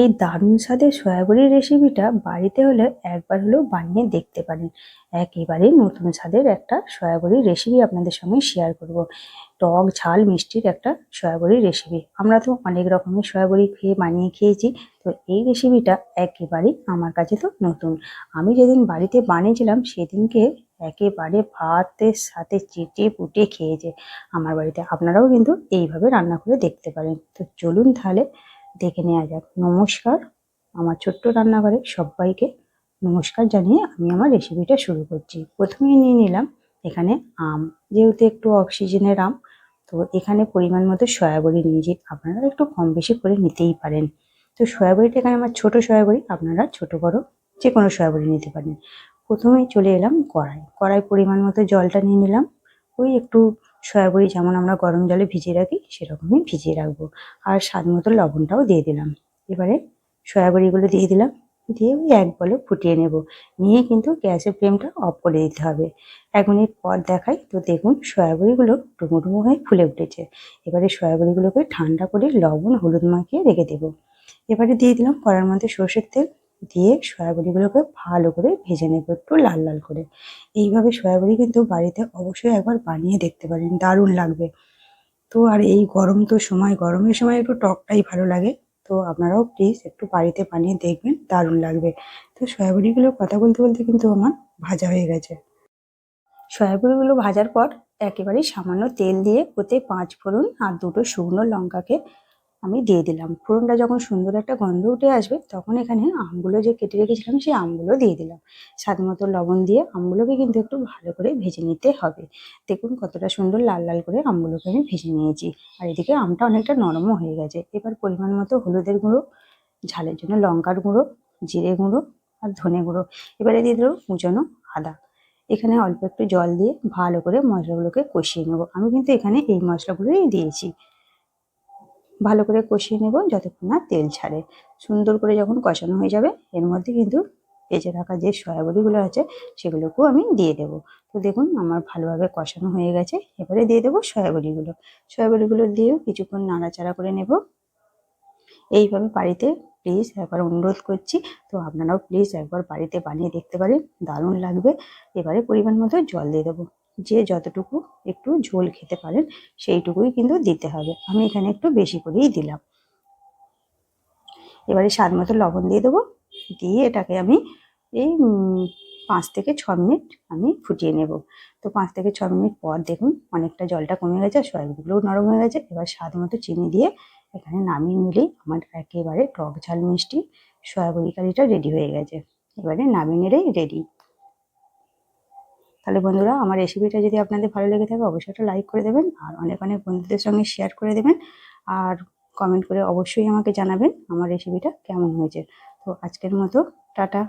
এই দারুণ স্বাদের সয়াবড়ির রেসিপিটা বাড়িতে হলে একবার হলেও বানিয়ে দেখতে পারেন। একেবারেই নতুন স্বাদের একটা সয়াবড়ির রেসিপি আপনাদের সঙ্গে শেয়ার করব। টক, ঝাল, মিষ্টির একটা সয়াবড়ির রেসিপি আমরা তো অনেক রকমের সয়াবড়ি খেয়ে বানিয়ে খেয়েছি, তো এই রেসিপিটা একেবারেই আমার কাছে তো নতুন। আমি যেদিন বাড়িতে বানিয়েছিলাম, সেদিনকে একেবারে ভাতের সাথে চেটে পুটে খেয়েছে আমার বাড়িতে। আপনারাও কিন্তু এইভাবে রান্না করে দেখতে পারেন। তো চলুন তাহলে দেখে নেওয়া যাক। নমস্কার। আমার ছোট্ট রান্নাঘরে সবাইকে নমস্কার জানিয়ে আমি আমার রেসিপিটা শুরু করছি। প্রথমে নিয়ে নিলাম এখানে আম। যেহেতু একটু অক্সিজেনের আম, তো এখানে পরিমাণ মতো সয়াবড়ি নিয়েছি। আপনারা একটু কম বেশি করে নিতেই পারেন। তো সয়াবড়িটা এখানে আমার ছোট সয়াবড়ি, আপনারা ছোট বড় যে কোনো সয়াবড়ি নিতে পারেন। প্রথমেই চলে এলাম কড়াই। কড়াই পরিমাণ মতো জলটা নিয়ে নিলাম। ওই একটু সয়াবড়ি যেমন আমরা গরম জলে ভিজিয়ে রাখি, সেরকমই ভিজিয়ে রাখব। আর স্বাদ মতো লবণটাও দিয়ে দিলাম। এবারে সয়াবড়িগুলো দিয়ে দিলাম। দিয়ে ওই এক বলে ফুটিয়ে নেব। নিয়ে কিন্তু গ্যাসের ফ্লেমটা অফ করে দিতে হবে। এক মিনিট পর দেখাই, তো দেখুন সয়াবড়িগুলো ডুমো ডুমো হয়ে ফুলে উঠেছে। এবারে সয়াবড়িগুলোকে ঠান্ডা করে লবণ, হলুদ মাখিয়ে রেখে দেবো। এবারে দিয়ে দিলাম কড়ার মধ্যে সর্ষের তেল। দিয়ে সয়াবড়িগুলোকে ভালো করে ভেজে নেব একটু লাল লাল করে। এইভাবে সয়াবড়ি কিন্তু বাড়িতে অবশ্যই একবার বানিয়ে দেখতে পারেন, দারুণ লাগবে। তো আর এই গরম তো সময়, গরমের সময় একটু টকটাই ভালো লাগে। তো আপনারাও প্লিজ একটু বাড়িতে বানিয়ে দেখবেন, দারুণ লাগবে। তো সয়াবড়িগুলো কথা বলতে বলতে কিন্তু আমার ভাজা হয়ে গেছে। সয়াবড়িগুলো ভাজার পর একেবারেই সামান্য তেল দিয়ে ওতে পাঁচ ফোড়ন আর দুটো শুকনো লঙ্কাকে আমি দিয়ে দিলাম। ফোড়নটা যখন সুন্দর একটা গন্ধ উঠে আসবে, তখন এখানে আমগুলো যে কেটে রেখেছিলাম, সেই আমগুলো দিয়ে দিলাম। স্বাদ মতো লবণ দিয়ে আমগুলোকে কিন্তু একটু ভালো করে ভেজে নিতে হবে। দেখুন কতটা সুন্দর লাল লাল করে আমগুলোকে আমি ভেজে নিয়েছি। আর এদিকে আমটা অনেকটা নরমও হয়ে গেছে। এবার পরিমাণ মতো হলুদের গুঁড়ো, ঝালের জন্য লঙ্কার গুঁড়ো, জিরে গুঁড়ো আর ধনে গুঁড়ো। এবারে দিয়ে দেবো কুচনো আদা। এখানে অল্প একটু জল দিয়ে ভালো করে মশলাগুলোকে কষিয়ে নেব। আমি কিন্তু এখানে এই মশলাগুলোই দিয়েছি। ভালো করে কষিয়ে নেব যতক্ষণ না তেল ছাড়ে। সুন্দর করে যখন কষানো হয়ে যাবে, এর মধ্যে কিন্তু ভেজে রাখা যে সয়াবড়িগুলো আছে, সেগুলোকেও আমি দিয়ে দেব। তো দেখুন, আমার ভালোভাবে কষানো হয়ে গেছে। এবারে দিয়ে দেবো সয়াবড়িগুলো। সয়াবড়িগুলো দিয়েও কিছুক্ষণ নাড়াচাড়া করে নেব। এইভাবে বাড়িতে প্লিজ একবার অনুরোধ করছি, তো আপনারাও প্লিজ একবার বাড়িতে বানিয়ে দেখতে পারেন। দারুণ লাগবে। এবারে পরিমাণ মতো জল দিয়ে দেবো। যে যতটুকু একটু ঝোল খেতে পারেন, সেইটুকুই কিন্তু দিতে হবে। আমি এখানে একটু বেশি করেই দিলাম। এবারে স্বাদ মতো লবণ দিয়ে দেবো। দিয়ে এটাকে আমি এই পাঁচ থেকে ছ মিনিট আমি ফুটিয়ে নেব। তো পাঁচ থেকে ছ মিনিট পর দেখুন অনেকটা জলটা কমে গেছে আর সয়াবিনগুলোও নরম হয়ে গেছে। এবার স্বাদ মতো চিনি দিয়ে এখানে নামিয়ে নিলেই আমার একেবারে টক ঝাল মিষ্টি সয়াবড়ি কারিটা রেডি হয়ে গেছে। এবারে নামিয়ে নিলেই রেডি। তাহলে বন্ধুরা, আমার রেসিপিটা যদি আপনাদের ভালো লেগে থাকে, অবশ্যই একটা লাইক করে দেবেন আর অনেক অনেক বন্ধুদের সঙ্গে শেয়ার করে দেবেন। আর কমেন্ট করে অবশ্যই আমাকে জানাবেন আমার রেসিপিটা কেমন হয়েছে। তো আজকের মতো, টাটা।